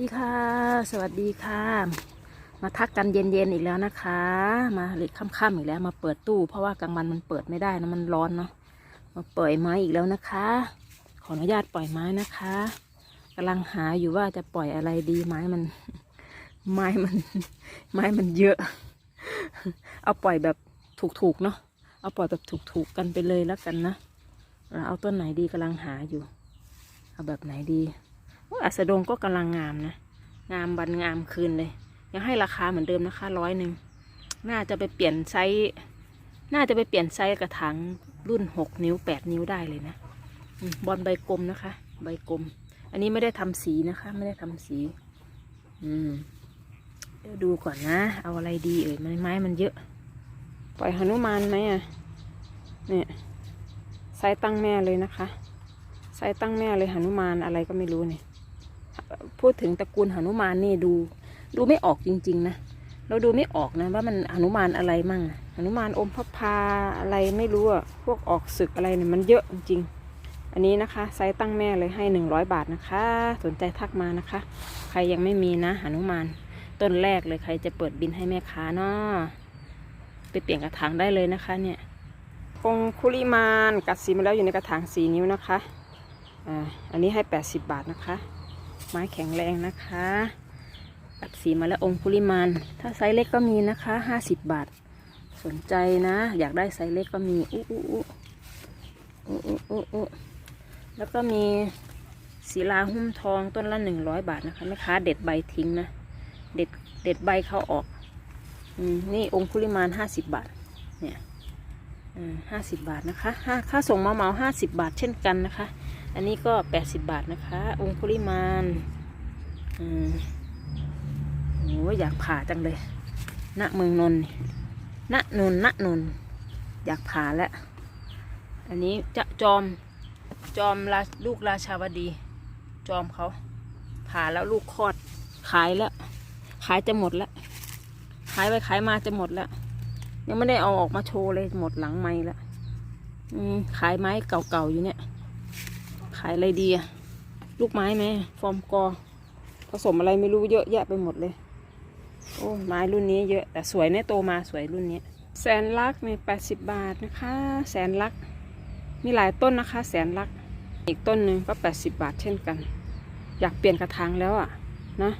ดีค่ะ สวัสดีค่ะ มาทักกันเย็นๆอีกแล้วนะคะ มาเล็กค่ำๆอีกแล้ว มาเปิดตู้ เพราะว่ากลางวันมันเปิดไม่ได้นะมันร้อนเนาะ มาปล่อยไม้อีกแล้วนะคะ ขออนุญาตปล่อยไม้นะคะกำลังหาอยู่ว่าจะปล่อยอะไรดีไม้มัน ไม้มัน ไม้มันเยอะ เอาปล่อยแบบถูกๆเนาะ เอาปล่อยแบบถูกๆกันไปเลยแล้วกันนะ เอาต้นไหนดีกำลังหาอยู่ เอาแบบไหนดี อัสดงก็กำลังงามนะ งามวันงามคืนเลย ยังให้ราคาเหมือนเดิมนะคะร้อยหนึ่ง น่าจะไปเปลี่ยนไซส์น่าจะไปเปลี่ยนไซส์กระถางรุ่นหกนิ้วแปดนิ้วได้เลยนะบอลใบกลมนะคะ ใบกลม อันนี้ไม่ได้ทำสีนะคะ ไม่ได้ทำสี อืมเดี๋ยวดูก่อนนะ เอาอะไรดีเอ่ยไม้ไม้มันเยอะ ปล่อยหนุมานไหมอะ เนี่ยไซส์ตั้งแม่เลยนะคะไซส์ตั้งแม่เลยหนุมานอะไรก็ไม่รู้เนี่ย พูดถึงตระกูลหนุมานนี่ดู ดูไม่ออกจริง ๆ นะเราดูไม่ออกนะว่ามันหนุมานอะไรมั่งหนุมานอมพระพาอะไรไม่รู้อะพวกออกศึกอะไรเนี่ยมันเยอะจริง อันนี้นะคะ ไซส์ตั้งแม่เลยให้หนึ่งร้อยบาทนะคะ สนใจทักมานะคะ ใครยังไม่มีนะหนุมาน ต้นแรกเลยใครจะเปิดบินให้แม่ค้าเนาะไปเปลี่ยนกระถางได้เลยนะคะ เนี่ยองคุลิมานกัดสีมาแล้วอยู่ในกระถางสีนิ้วนะคะอ่าอันนี้ให้80บาทนะคะ ไม้แข็งแรงนะคะตัดสีมาแล้วองคุลิมานถ้าไซส์เล็กก็มีนะคะ50บาท สนใจนะ อยากได้ไซส์เล็กก็มีอู้อู้อู้อู้อู้อู้แล้วก็มีศิลาหุ้มทองต้นละ100บาทนะคะแม่ค้าเด็ดใบทิ้งนะ เด็ดเด็ดใบเขาออกอืมนี่องคุลิมาน50บาท เนี่ยห้าสิบบาทนะคะค่าค่าส่งมาเมาห้าสิบบาทเช่นกันนะคะ อันนี้ก็แปดสิบบาทนะคะ องคุลิมานอืมโอ้อยากผ่าจังเลยณเมืองนนท์ณนนท์ณนนท์อยากผ่าแล้ว อันนี้จะจอม จอมราลูกราชาวดี จอมเขา ผ่าแล้วลูกคลอด ขายแล้ว ขายจะหมดแล้ว ขายไปขายมาจะหมดแล้ว ยังไม่ได้เอาออกมาโชว์เลยหมดหลังไม้แล้ว อืม ขายไม้เก่าๆอยู่เนี่ยายอะไรดีอะลูกไม้ไหมฟอร์มกอ ผสมอะไรไม่รู้เยอะแยะไปหมดเลย โอ้ไม้รุ่นนี้เยอะแต่สวยเนี่ยโตมาสวยรุ่นนี้แสนลักนี่แปดสิบบาทนะคะ แสนลัก มีหลายต้นนะคะ แสนลัก อีกต้นหนึ่งก็แปดสิบบาทเช่นกัน อยากเปลี่ยนกระถางแล้วอะนะ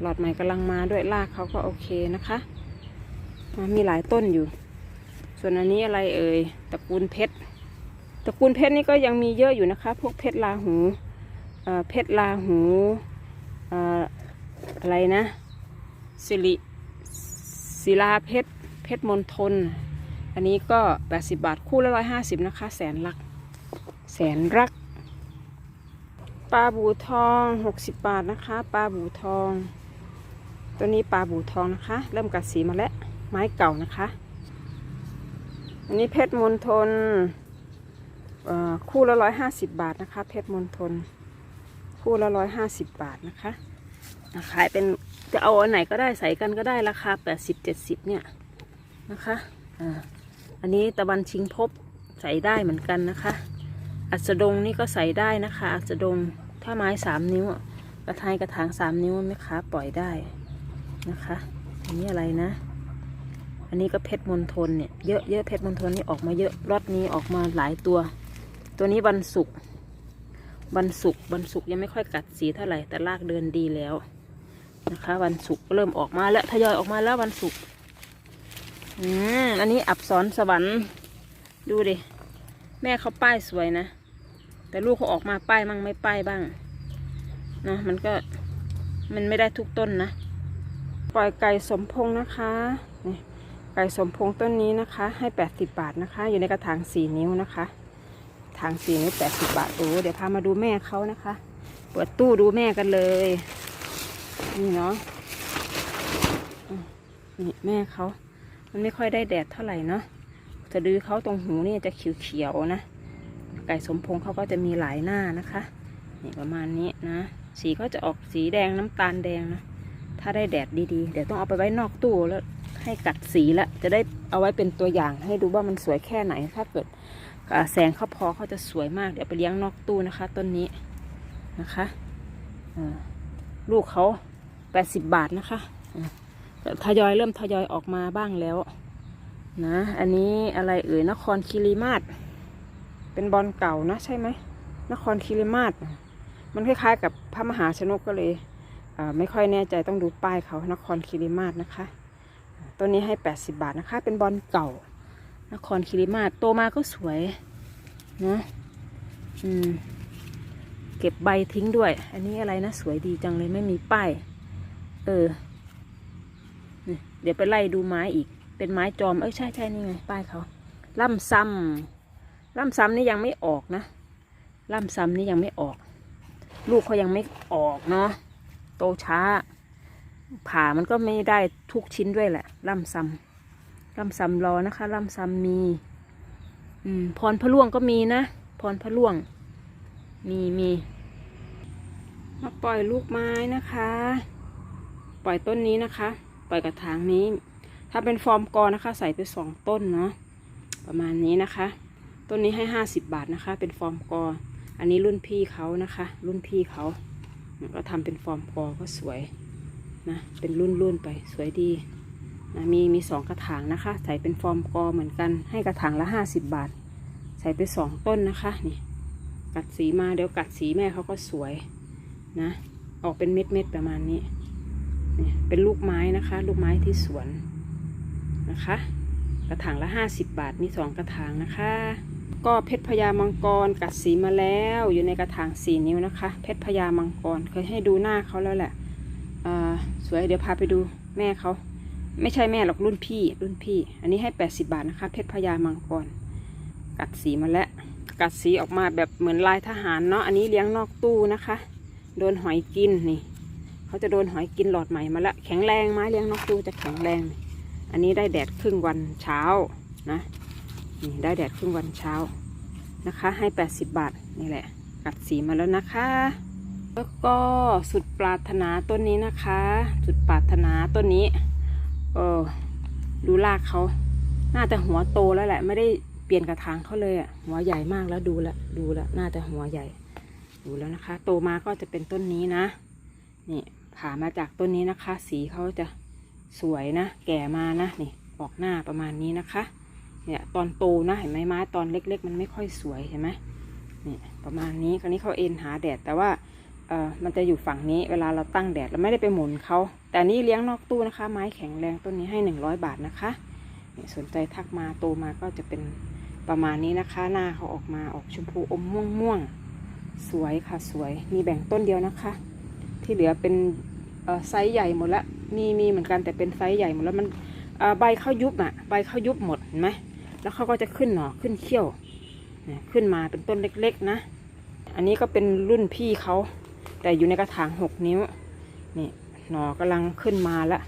หลอดใหม่กำลังมาด้วยรากเขาก็โอเคนะคะอ่ามีหลายต้นอยู่ ส่วนอันนี้อะไรเอ่ยตระกูลเพชร ตระกูลเพชรนี่ก็ยังมีเยอะอยู่นะคะ พวกเพชรลาหูเพชรลาหูอะไรนะสิริศิลาเพชรเพชรมณฑลอันนี้ก็ 80 บาทคู่ละ150นะคะ แสนรัก แสนรักปลาบูทอง 60 บาทนะคะปลาบูทอง ตัวนี้ปลาบูทองนะคะ เริ่มกัดสีมาแล้วไม้เก่านะคะ อันนี้เพชรมณฑลอ คู่ละร้อยห้าสิบบาทนะคะ เพชรมณฑลคู่ละร้อยห้าสิบบาทนะคะขายเป็นจะเอาอันไหนก็ได้ใส่กันก็ได้ราคาแปดสิบเจ็ดสิบเนี่ยนะคะอันนี้ตะบันชิงพบใส่ได้เหมือนกันนะคะ อัสดงนี่ก็ใส่ได้นะคะ อัสดงถ้าไม้สามนิ้วกระทายกระถางสามนิ้วไหมคะปล่อยได้นะคะ อันนี้อะไรนะ อันนี้ก็เพชรมณฑลเนี่ยเยอะเยอะเพชรมณฑลนี่ออกมาเยอะรอดนี้ออกมาหลายตัว ตัวนี้วันศุกร์วันศุกร์วันศุกร์ยังไม่ค่อยกัดสีเท่าไหร่แต่รากเดินดีแล้วนะคะ วันศุกร์ก็เริ่มออกมาแล้วทยอยออกมาแล้ววันศุกร์อืมอันนี้อับสรสวรรค์ดูดิแม่เขาป้ายสวยนะ แต่ลูกเขาออกมาป้ายมั่งไม่ป้ายบ้างนะมันก็มันไม่ได้ทุกต้นนะ ปล่อยไก่สมพงนะคะไก่สมพงต้นนี้นะคะ ให้ 80 บาทนะคะ อยู่ในกระถาง 4 นิ้วนะคะาง4นิ้ว80บาทโอ้เดี๋ยวพามาดูแม่เขานะคะ เปิดตู้ดูแม่กันเลย นี่เนาะนี่แม่เขา มันไม่ค่อยได้แดดเท่าไหร่เนาะจะดือเขาตรงหูนี่จะเขียวๆนะ ไก่สมพงเขาก็จะมีหลายหน้านะคะ นี่ประมาณนี้นะ สีก็จะออกสีแดงน้ำตาลแดงนะ ถ้าได้แดดดีๆ เดี๋ยวต้องเอาไปไว้นอกตู้แล้วให้กัดสีล้วจะได้เอาไว้เป็นตัวอย่างให้ดูว่ามันสวยแค่ไหน ถ้าเกิด แสงเขาพอเขาจะสวยมาก เดี๋ยวไปเลี้ยงนอกตู้นะคะ ต้นนี้นะคะลูกเขาแปดสิบบาทนะคะทยอยเริ่มทยอยออกมาบ้างแล้วนะอันนี้อะไรเอ่ยนครคีรีมาศเป็นบอลเก่านะใช่ไหมนครคีรีมาศมันคล้ายๆ กับพระมหาชนกก็เลยไม่ค่อยแน่ใจต้องดูป้ายเขานครคีรีมาศนะคะ ตัวนี้ให้แปดสิบาทนะคะ เป็นบอลเก่า นครคีรีมาโตมาก็สวยนะอืมเก็บใบทิ้งด้วย อันนี้อะไรนะ สวยดีจังเลยไม่มีป้าย เออ เดี๋ยวไปไล่ดูไม้อีก เป็นไม้จอม เอ้ยใช่ใช่นี่ไง ป้ายเขา ล่ำซ้ำล่ำซ้ำนี่ยังไม่ออกนะ ล่ำซ้ำนี่ยังไม่ออก ลูกเขายังไม่ออกเนาะ โตช้า ผ่ามันก็ไม่ได้ทุกชิ้นด้วยแหละ ล่ำซ้ำ ลำซ้ำรอนะคะลำซ้ำมีอืมพรพะล่วงก็มีนะพรพะล่วง มีมีมาปล่อยลูกไม้นะคะ ปล่อยต้นนี้นะคะ ปล่อยกระถางนี้ ถ้าเป็นฟอร์มกอนะคะ ใส่ไปสองต้นเนาะประมาณนี้นะคะ ต้นนี้ให้ห้าสิบบาทนะคะ เป็นฟอร์มกอ อันนี้รุ่นพี่เขานะคะ รุ่นพี่เขาก็ทำเป็นฟอร์มกอก็สวยนะเป็นรุ่นรุ่นๆไปสวยดี มีมีสองกระถางนะคะ ใส่เป็นฟอร์มกอเหมือนกัน ให้กระถางละห้าสิบบาท ใส่ไปสองต้นนะคะ นี่ กัดสีมาเดี๋ยวกัดสีแม่เขาก็สวยนะ ออกเป็นเม็ดเม็ดประมาณนี้นี่เป็นลูกไม้นะคะ ลูกไม้ที่สวนนะคะ กระถางละห้าสิบบาท มีสองกระถางนะคะ ก็เพชรพญามังกรกัดสีมาแล้วอยู่ในกระถางสี่นิ้วนะคะ เพชรพญามังกรเคยให้ดูหน้าเขาแล้วแหละสวยเดี๋ยวพาไปดูแม่เขา ไม่ใช่แม่หรอกรุ่นพี่ รุ่นพี่ อันนี้ให้แปดสิบาทนะคะ เพชรพญามังกร กัดสีมาแล้ว กัดสีออกมาแบบเหมือนลายทหารเนาะ อันนี้เลี้ยงนอกตู้นะคะ โดนหอยกินนี่ เขาจะโดนหอยกินหลอดใหม่มาละ แข็งแรงไม้เลี้ยงนอกตู้จะแข็งแรง อันนี้ได้แดดครึ่งวันเช้านะนี่ได้แดดครึ่งวันเช้านะคะ ให้แปดสิบบาทนี่แหละ กัดสีมาแล้วนะคะแล้วก็สุดปรารถนาต้นนี้นะคะ สุดปรารถนาต้นนี้ เออดูรากเขาน่าจะหัวโตแล้วแหละ ไม่ได้เปลี่ยนกระถางเขาเลยอะ หัวใหญ่มากแล้วดูแลวดูแลวน่าจะหัวใหญ่ ดูแล้วนะคะ โตมาก็จะเป็นต้นนี้นะ นี่ผ่ามาจากต้นนี้นะคะ สีเขาจะสวยนะ แก่มานะนี่ออกหน้าประมาณนี้นะคะ เนี่ยตอนโตนะเห็นไหมไม้ตอนเล็ก ๆ มันไม่ค่อยสวยเห็นไหมนี่ประมาณนี้คราวนี้เขาเอ็นหาแดดแต่ว่า เออมันจะอยู่ฝั่งนี้เวลาเราตั้งแดดเราไม่ได้ไปหมุนเขาแต่นี่เลี้ยงนอกตู้นะคะ ไม้แข็งแรงต้นนี้ให้หนึ่งร้อยบาทนะคะเนี่ยสนใจทักมาโตมาก็จะเป็นประมาณนี้นะคะ หน้าเขาออกมาออกชมพูอมม่วงม่วงสวยค่ะสวยมีแบ่งต้นเดียวนะคะ ที่เหลือเป็นไซส์ใหญ่หมดละมีมีเหมือนกันแต่เป็นไซส์ใหญ่หมดแล้วมันใบเขายุบอะใบเขายุบหมดเห็นไหมแล้วเขาก็จะขึ้นหน่อขึ้นเขี้ยวขึ้นมาเป็นต้นเล็กๆนะ อันนี้ก็เป็นรุ่นพี่เขา แต่อยู่ในกระถางหกนิ้วนี่หนอกำลังขึ้นมาละ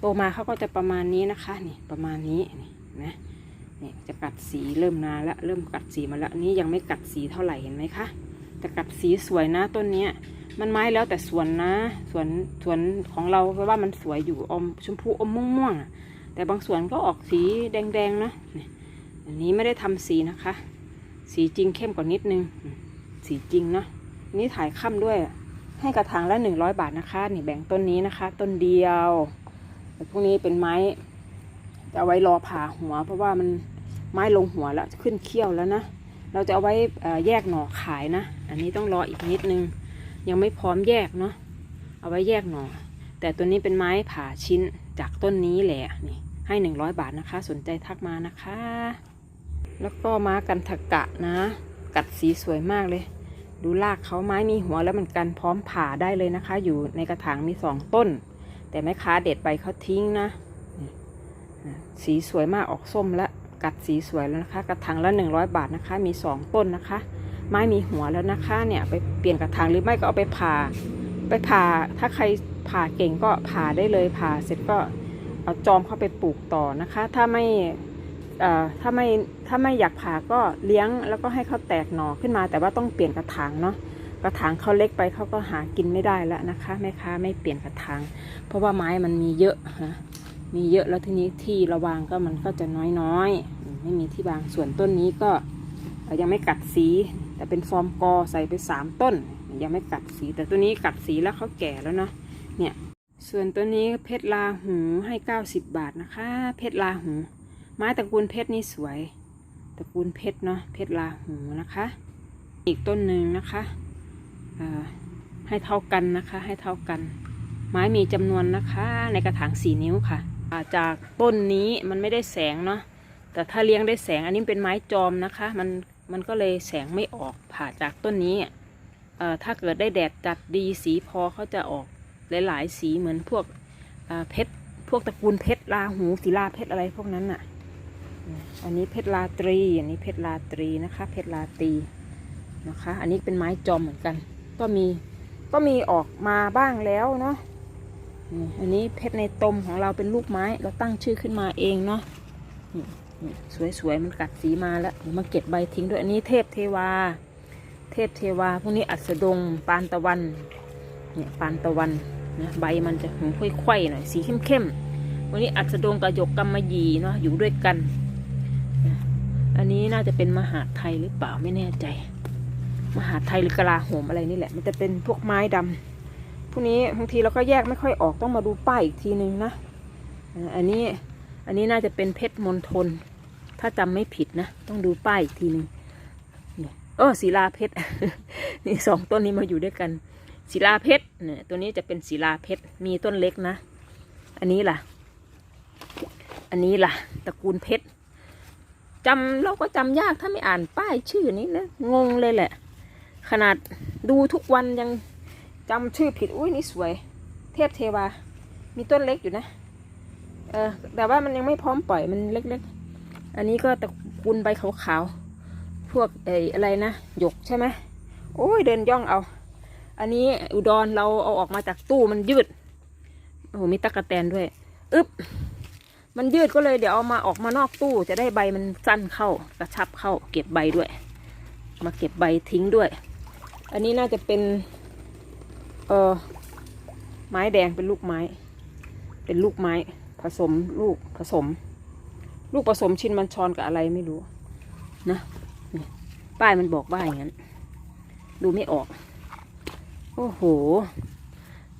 โตมาเขาก็จะประมาณนี้นะคะนี่ประมาณนี้นี่เนไหมนี่จะกัดสีเริ่มนาละเริ่มกัดสีมาล้วอันนี้ยังไม่กัดสีเท่าไหร่เห็นไหมคะแต่กัดสีสวยนะต้นเนี้ยมันไม้แล้วแต่สวนนะสวนสวนของเราเพราะว่ามันสวยอยู่อมชมพูอมม่วงๆอะแต่บางสวนก็ออกสีแดงๆนะนี่อันนี้ไม่ได้ทำสีนะคะ สีจริงเข้มกว่านิดนึง สีจริงเนาะนนี่ถ่ายค่ำด้วย ให้กระถางละหนึ่งร้อยบาทนะคะนี่แบ่งต้นนี้นะคะ ต้นเดียวแต่พวกนี้เป็นไม้ จะเอาไว้รอผ่าหัว เพราะว่ามันไม้ลงหัวแล้วขึ้นเขี้ยวแล้วนะเราจะเอาไว้แยกหน่อขายนะ อันนี้ต้องรออีกนิดนึง ยังไม่พร้อมแยกเนาะเอาไว้แยกหน่อ แต่ตัวนี้เป็นไม้ผ่าชิ้นจากต้นนี้แหละนี่ให้หนึ่งร้อยบาทนะคะ สนใจทักมานะคะ แล้วก็ม้ากันทกะนะ กัดสีสวยมากเลย ดูรากเขาไม้มีหัวแล้วมันกันพร้อมผ่าได้เลยนะคะ อยู่ในกระถางมีสองต้น แต่แม่ค้าเด็ดใบเขาทิ้งนะสีสวยมากออกส้มแล้วกัดสีสวยแล้วนะคะ กระถางละหนึ่งร้อยบาทนะคะ มีสองต้นนะคะ ไม้มีหัวแล้วนะคะเนี่ยไปเปลี่ยนกระถางหรือไม่ก็เอาไปผ่า ไปผ่าถ้าใครผ่าเก่งก็ผ่าได้เลยผ่าเสร็จก็เอาจอมเข้าไปปลูกต่อนะคะ ถ้าไม่ ถ้าไม่ถ้าไม่อยากผ่าก็เลี้ยงแล้วก็ให้เขาแตกหน่อขึ้นมา แต่ว่าต้องเปลี่ยนกระถางเนาะกระถางเขาเล็กไปเขาก็หากินไม่ได้แล้วนะคะแม่ค้าไม่เปลี่ยนกระถาง เพราะว่าไม้มันมีเยอะนะมีเยอะแล้วทีนี้ที่ระวางก็มันก็จะน้อยๆอืมไม่มีที่บางส่วนต้นนี้ก็ยังไม่กัดสี แต่เป็นฟอร์มกอใส่ไปสามต้น ยังไม่กัดสี แต่ตัวนี้กัดสีแล้วเขาแก่แล้วเนาะเนี่ยส่วนตัวนี้เพชรลาหูให้เก้าสิบบาทนะคะ เพชรลาหู ไม้ตระกูลเพชรนี่สวย ตระกูลเพชรเนาะเพชรลาหูนะคะ อีกต้นหนึ่งนะคะให้เท่ากันนะคะ ให้เท่ากัน ไม้มีจำนวนนะคะ ในกระถางสี่นิ้วค่ะอ่าจากต้นนี้มันไม่ได้แสงเนาะแต่ถ้าเลี้ยงได้แสงอันนี้เป็นไม้จอมนะคะ มันมันก็เลยแสงไม่ออกผ่าจากต้นนี้ถ้าเกิดได้แดดจัดดีสีพอเขาจะออกหลายๆสีเหมือนพวกเพชรพวกตระกูลเพชรลาหูศิลาเพชรอะไรพวกนั้นน่ะ อันนี้เพชรลาตรี อันนี้เพชรลาตรีนะคะ เพชรลาตรีนะคะ อันนี้เป็นไม้จอมเหมือนกัน ก็มีก็มีออกมาบ้างแล้วเนาะอันนี้เพชรในตมของเราเป็นลูกไม้ เราตั้งชื่อขึ้นมาเองเนาะสวยๆมันกัดสีมาแล้วมาเก็บใบทิ้งด้วยอันนี้เทพเทวา เทพเทวาพวกนี้อัสดง ปานตะวันเนี่ยปานตะวันนะใบมันจะหูค่อยๆหน่อยสีเข้มๆวันนี้อัสดงกับหยกกำมะหยีเนาะอยู่ด้วยกัน นนี้น่าจะเป็นมหาไทยหรือเปล่าไม่แน่ใจ มหาไทยหรือกลาโหมอะไรนี่แหละ มันจะเป็นพวกไม้ดำพวกนี้บางทีเราก็แยกไม่ค่อยออกต้องมาดูป้ายอีกทีนึงนะอันนี้อันนี้น่าจะเป็นเพชรมณฑลถ้าจำไม่ผิดนะ ต้องดูป้ายอีกทีหนึ่งเออศิลาเพชรนี่สองต้นนี้มาอยู่ด้วยกันศิลาเพชรเนี่ยตัวนี้จะเป็นศิลาเพชรมีต้นเล็กนะ อันนี้ล่ะ อันนี้ล่ะ ตระกูลเพชร จำเราก็จำยากถ้าไม่อ่านป้ายชื่อนี้นะงงเลยแหละ ขนาดดูทุกวันยังจำชื่อผิดอุ้ยนี่สวย เทพเทวา มีต้นเล็กอยู่นะเออแต่ว่ามันยังไม่พร้อมปล่อยมันเล็กๆ อันนี้ก็ตะกูลใบขาวๆ พวกไอ้อะไรนะหยกใช่ไหมโอ้ยเดินย่องเอา อันนี้อุดรเราเอาออกมาจากตู้มันยืดโอ้โหมีตะกะแตนด้วย อึ๊บ มันยืดก็เลยเดี๋ยวเอามาออกมานอกตู้จะได้ใบมันสั้นเข้ากระชับเข้า เก็บใบด้วย มาเก็บใบทิ้งด้วย อันนี้น่าจะเป็น เออไม้แดงเป็นลูกไม้ เป็นลูกไม้ ผสมลูกผสม ลูกผสมชินมันชอนกับอะไรไม่รู้นะป้ายมันบอกว่าอย่างนั้น ดูไม่ออก โอ้โห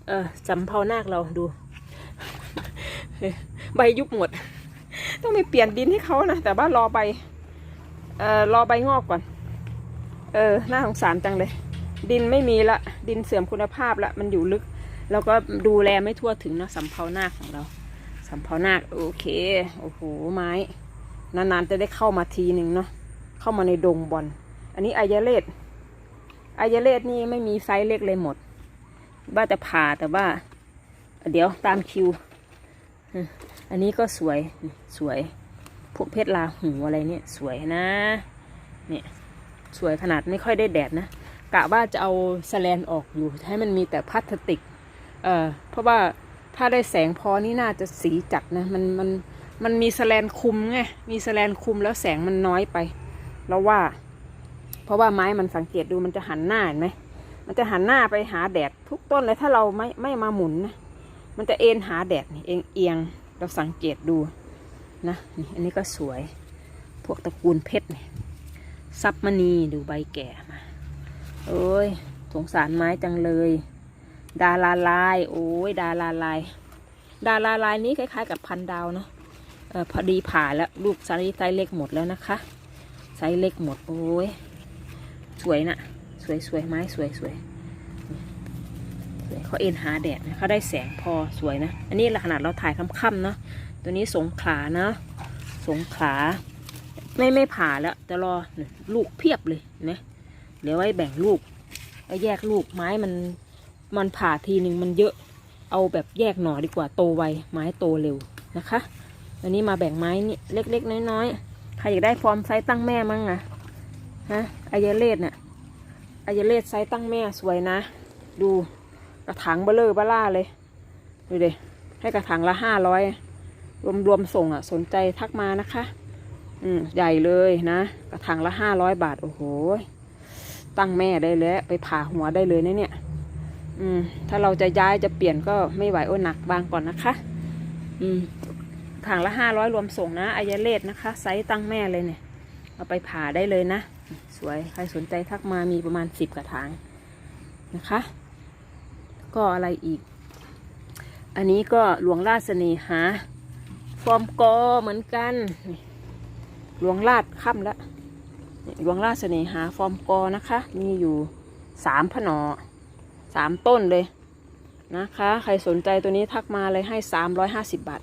เออจำเพานาคเราดู ใบยุบหมด ต้องไปเปลี่ยนดินให้เขานะแต่ว่ารอใบเอ่อรอใบงอกก่อน เออน่าสงสารจังเลย ดินไม่มีละ ดินเสื่อมคุณภาพละ มันอยู่ลึก แล้วก็ดูแลไม่ทั่วถึงเนาะสำเพานาคของเราสำเพานาคโอเคโอ้โหไม้ นานๆจะได้เข้ามาทีหนึ่งเนาะเข้ามาในดงบอลอันนี้อายาเลดอายาเลดนี่ไม่มีไซส์เล็กเลยหมด ว่าจะผ่าแต่ว่า เดี๋ยวตามคิว อันนี้ก็สวยสวย พวกเพชรลาหูอะไรเนี่ยสวยนะเนี่ยสวยขนาดไม่ค่อยได้แดดนะกะว่าจะเอาสแลนออกอยู่ให้มันมีแต่พลาสติกเอ่อเพราะว่าถ้าได้แสงพอนี่น่าจะสีจัดนะมันมันมันมีสแลนคุมไงมีสแลนคุมแล้วแสงมันน้อยไป แล้วว่า เพราะว่าไม้มันสังเกตดูมันจะหันหน้าเห็นไหมมันจะหันหน้าไปหาแดดทุกต้นเลยถ้าเราไม่ไม่มาหมุนนะมันจะเอ็นหาแดดนี่เองเอียง เราสังเกตดูนะนี่อันนี้ก็สวยพวกตระกูลเพชรเนี่ยซับมณีดูใบแก่มาโอ้ยสงสารไม้จังเลย ดาราลาย โอ้ยดาราลาย ดาราลายนี้คล้าย ๆ กับพันดาวเนาะเออพอดีผ่าแล้วลูกไซส์ไซส์เล็กหมดแล้วนะคะไซส์เล็กหมดโอ้ยสวยนะสวยสวยไม้สวยสวยสวย เขาเอ็นหาแดดนะเขาได้แสงพอสวยนะ อันนี้ขนาดเราถ่ายค่ำๆเนาะตัวนี้สงขานะสงขาไม่ไม่ผ่าแล้วจะรอลูกเพียบเลยนะเดี๋ยวไว้แบ่งลูกแล้วแยกลูกไม้มันมันผ่าทีหนึ่งมันเยอะเอาแบบแยกหน่อดีกว่าโตไวไม้โตเร็วนะคะอันนี้มาแบ่งไม้นี่เล็กๆ น้อยๆใครอยากได้ฟอร์มไซส์ตั้งแม่มั้งอะฮะอายาเลดเนี่ยอายาเลดไซส์ตั้งแม่สวยนะ ดู กระถางเบลเลอร์เบล่าเลย ดูดิให้กระถางละห้าร้อยรวมรวมส่งอะ สนใจทักมานะคะ อืมใหญ่เลยนะ กระถางละห้าร้อยบาท โอ้โห ตั้งแม่ได้เลยไปผ่าหัวได้เลยนะเนี่ย อืม ถ้าเราจะย้ายจะเปลี่ยนก็ไม่ไหวโอ้หนักบางก่อนนะคะ อืมถังละห้าร้อยรวมส่งนะอายเลดนะคะ ไซส์ตั้งแม่เลยเนี่ย เอาไปผ่าได้เลยนะ สวย ใครสนใจทักมามีประมาณสิบกระถางนะคะ ก็อะไรอีก อันนี้ก็หลวงราชเสน่หา ฟอร์มกอเหมือนกัน หลวงราชค่ำแล้วหลวงราชเสน่หาฟอร์มกอนะคะ มีอยู่สามผนอสามต้นเลยนะคะ ใครสนใจตัวนี้ทักมาเลยให้สามร้อยห้าสิบบาท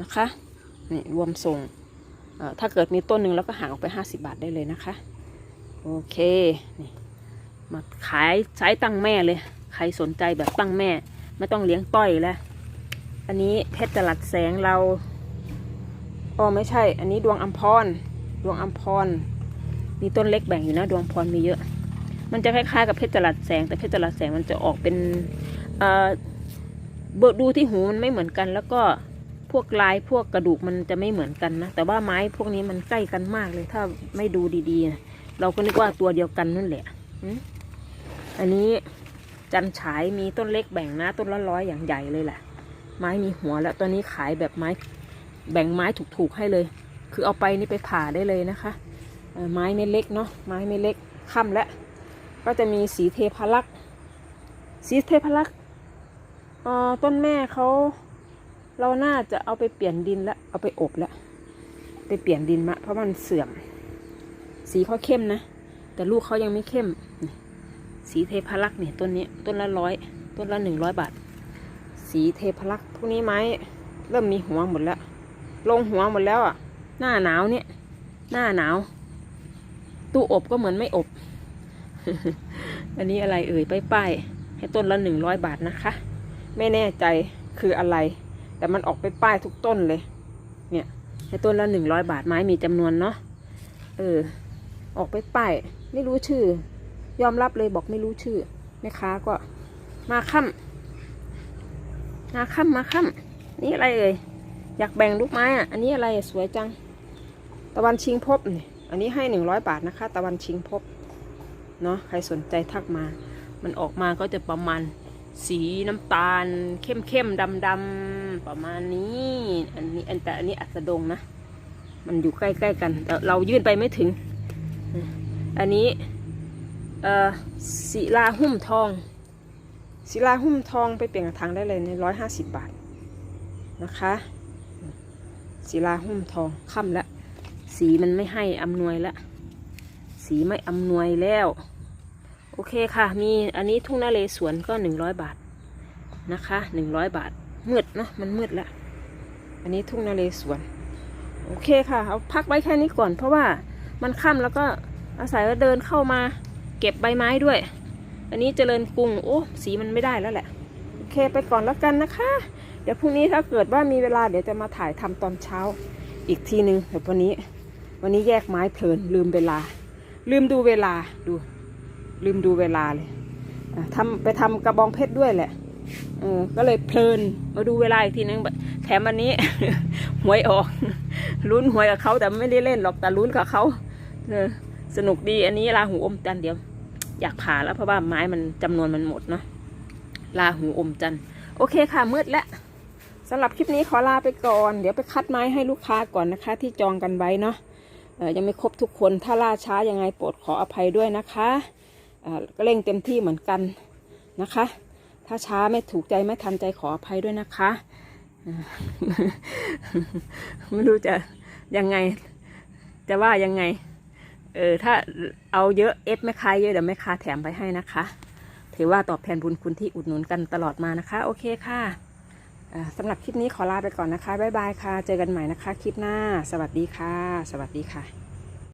นะคะนี่รวมส่งถ้าเกิดมีต้นหนึ่งแล้วก็หักออกไปห้าสิบาทได้เลยนะคะ โอเค นี่ มาขายใช้ตั้งแม่เลย ใครสนใจแบบตั้งแม่ ไม่ต้องเลี้ยงต้อยแล้ว อันนี้เพชรจรัสแสงเราอ๋อไม่ใช่ อันนี้ดวงอัมพร ดวงอัมพร มีต้นเล็กแบ่งอยู่นะ ดวงพรมีเยอะ มันจะคล้ายๆกับเพชรจรัสแสง แต่เพชรจรัสแสงมันจะออกเป็นเอ่อเบิกดูที่หูมันไม่เหมือนกัน แล้วก็พวกลายพวกกระดูกมันจะไม่เหมือนกันนะ แต่ว่าไม้พวกนี้มันใกล้กันมากเลย ถ้าไม่ดูดีๆนะเราก็นึกว่าตัวเดียวกันนั่นแหละอันนี้ จันฉายมีต้นเล็กแบ่งนะต้นละร้อยอย่างใหญ่เลยแหละ ไม้มีหัวแล้วตัวนี้ขายแบบไม้แบ่งไม้ถูกๆให้เลย คือเอาไปนี่ไปผ่าได้เลยนะคะไม้ไม่เล็กเนาะไม้ไม่เล็กค่ำแล้วก็จะมีสีเทพารักษ์สีเทพารักษ์ต้นแม่เขาเราน่าจะเอาไปเปลี่ยนดินแล้วเอาไปอบแล้วไปเปลี่ยนดินมะเพราะมันเสื่อม สีเขาเข้มนะ แต่ลูกเขายังไม่เข้ม สีเทพารักษ์เนี่ยต้นนี้ต้นละร้อยต้นละหนึ่งร้อยบาท สีเทพารักษ์พวกนี้ไม้เริ่มมีหัวหมดแล้ว ลงหัวหมดแล้วอะ หน้าหนาวเนี่ย หน้าหนาว ตู้อบก็เหมือนไม่อบ อันนี้อะไรเอ่ยป้ายป้ายๆให้ต้นละหนึ่งร้อยบาทนะคะ ไม่แน่ใจคืออะไร แต่มันออกไปป้ายทุกต้นเลย เนี่ยให้ต้นละหนึ่งร้อยบาทไม้มีจำนวนเนาะเออ ออกไปป้ายไม่รู้ชื่อ ยอมรับเลยบอกไม่รู้ชื่อแม่ค้าก็มาค่ำมาค่ำมาค่ำนี่อะไรเอ่ยอยากแบ่งลูกไม้อะอันนี้อะไรสวยจัง ตะวันชิงพบนี่อันนี้ให้หนึ่งร้อยบาทนะคะ ตะวันชิงพบเนาะใครสนใจทักมา มันออกมาก็จะประมาณสีน้ำตาล เข้มเข้มดำดำประมาณนี้อันนี้อันแต่อันนี้อัสดงนะ มันอยู่ใกล้ๆกันแต่เรายื่นไปไม่ถึง อันนี้ ศิลาหุ้มทอง ศิลาหุ้มทองไปเปลี่ยนกระถางได้เลยในร้อยห้าสิบบาทนะคะศิลาหุ้มทองค่ำแล้วสีมันไม่ให้อำนวยแล้วสีไม่อำนวยแล้ว โอเคค่ะ มีอันนี้ทุ่งนาเลสวนก็หนึ่งร้อยบาทนะคะหนึ่งร้อยบาทมืดเนาะมันมืดแล้วอันนี้ทุ่งนาเลสวน โอเคค่ะ เอาพักไว้แค่นี้ก่อนเพราะว่ามันค่ำแล้วก็อาศัยว่าเดินเข้ามา เก็บใบไม้ด้วย อันนี้เจริญกรุงโอ้สีมันไม่ได้แล้วแหละ โอเคไปก่อนแล้วกันนะคะ เดี๋ยวพรุ่งนี้ถ้าเกิดว่ามีเวลาเดี๋ยวจะมาถ่ายทำตอนเช้า อีกทีหนึ่งเดี๋ยววันนี้ วันนี้แยกไม้เพลินลืมเวลา ลืมดูเวลาดู ลืมดูเวลาเลยอะทำไปทำกระบองเพชรด้วยแหละเออก็เลยเพลินมาดูเวลาอีกทีนึงแถมวันนี้หวยออกลุ้นหวยกับเขาแต่ไม่ได้เล่นหรอกแต่ลุ้นกับเขาเออสนุกดีอันนี้ลาหูอมจันเดี๋ยว อยากผ่าแล้วเพราะว่าไม้มันจำนวนมันหมดเนาะลาหูอมจันโอเคค่ะมืดแล้วสำหรับคลิปนี้ขอลาไปก่อน เดี๋ยวไปคัดไม้ให้ลูกค้าก่อนนะคะ ที่จองกันไว้เนาะยังไม่ครบทุกคนถ้าล่าช้ายังไงโปรดขออภัยด้วยนะคะก็เร่งเต็มที่เหมือนกันนะคะ ถ้าช้าไม่ถูกใจไม่ทันใจขออภัยด้วยนะคะไม่รู้จะยังไง จะว่ายังไง เออถ้าเอาเยอะเอฟแม่ค้าเยอะเดี๋ยวแม่ค้าแถมไปให้นะคะ ถือว่าตอบแทนบุญคุณที่อุดหนุนกันตลอดมานะคะ โอเคค่ะสำหรับคลิปนี้ขอลาไปก่อนนะคะ บ๊ายบายค่ะ เจอกันใหม่นะคะ คลิปหน้า สวัสดีค่ะ สวัสดีค่ะ